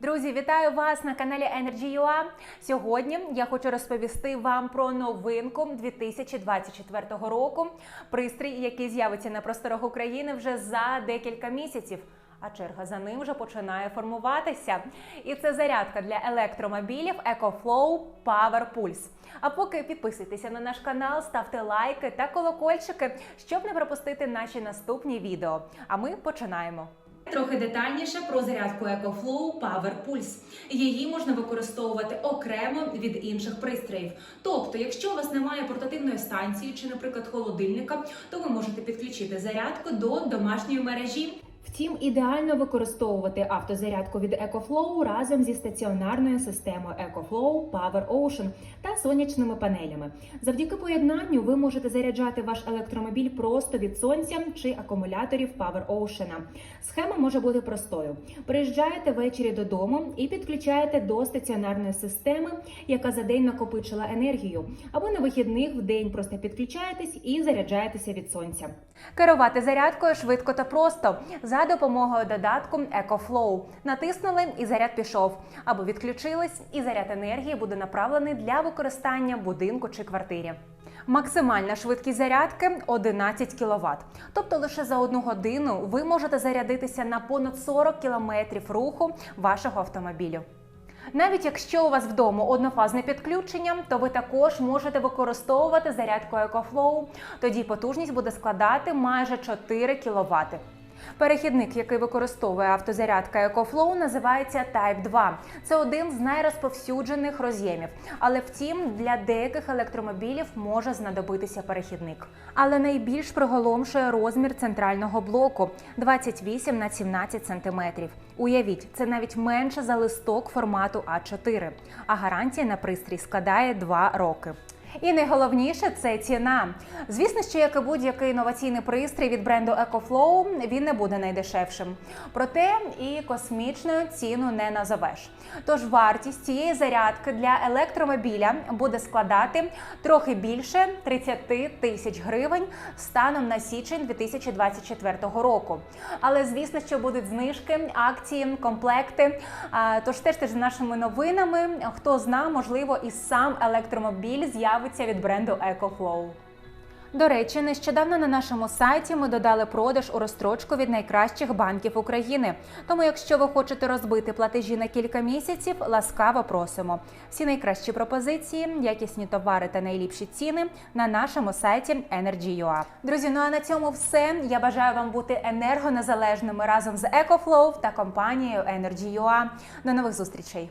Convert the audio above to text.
Друзі, вітаю вас на каналі Energy.ua. Сьогодні я хочу розповісти вам про новинку 2024 року. Пристрій, який з'явиться на просторах України вже за декілька місяців. А черга за ним вже починає формуватися. І це зарядка для електромобілів EcoFlow Power Pulse. А поки підписуйтеся на наш канал, ставте лайки та колокольчики, щоб не пропустити наші наступні відео. А ми починаємо. Трохи детальніше про зарядку EcoFlow Power Pulse. Її можна використовувати окремо від інших пристроїв. Тобто, якщо у вас немає портативної станції чи, наприклад, холодильника, то ви можете підключити зарядку до домашньої мережі. Втім, ідеально використовувати автозарядку від EcoFlow разом зі стаціонарною системою EcoFlow Power Ocean та сонячними панелями. Завдяки поєднанню ви можете заряджати ваш електромобіль просто від сонця чи акумуляторів Power Ocean. Схема може бути простою: приїжджаєте ввечері додому і підключаєте до стаціонарної системи, яка за день накопичила енергію, або на вихідних в день просто підключаєтесь і заряджаєтеся від сонця. Керувати зарядкою швидко та просто за допомогою додатку EcoFlow. Натиснули і заряд пішов. Або відключились, і заряд енергії буде направлений для використання будинку чи квартирі. Максимальна швидкість зарядки 11 кВт. Тобто лише за одну годину ви можете зарядитися на понад 40 км руху вашого автомобілю. Навіть якщо у вас вдома однофазне підключення, то ви також можете використовувати зарядку EcoFlow. Тоді потужність буде складати майже 4 кВт. Перехідник, який використовує автозарядка EcoFlow, називається Type 2. Це один з найрозповсюджених роз'ємів. Але втім, для деяких електромобілів може знадобитися перехідник. Але найбільш приголомшує розмір центрального блоку 28 на 17 см. Уявіть, це навіть менше за листок формату А4, а гарантія на пристрій складає 2 роки. І найголовніше це ціна. Звісно, що як і будь-який інноваційний пристрій від бренду EcoFlow, він не буде найдешевшим. Проте і космічною ціну не назовеш. Тож вартість цієї зарядки для електромобіля буде складати трохи більше 30 тисяч гривень станом на січень 2024 року. Але звісно, що будуть знижки, акції, комплекти. Тож стежте за нашими новинами. Хто зна, можливо, і сам електромобіль з'явиться від бренду EcoFlow. До речі, нещодавно на нашому сайті ми додали продаж у розстрочку від найкращих банків України. Тому, якщо ви хочете розбити платежі на кілька місяців, ласкаво просимо. Всі найкращі пропозиції, якісні товари та найліпші ціни на нашому сайті Energy.ua. Друзі, ну а на цьому все. Я бажаю вам бути енергонезалежними разом з EcoFlow та компанією Energy.ua. До нових зустрічей.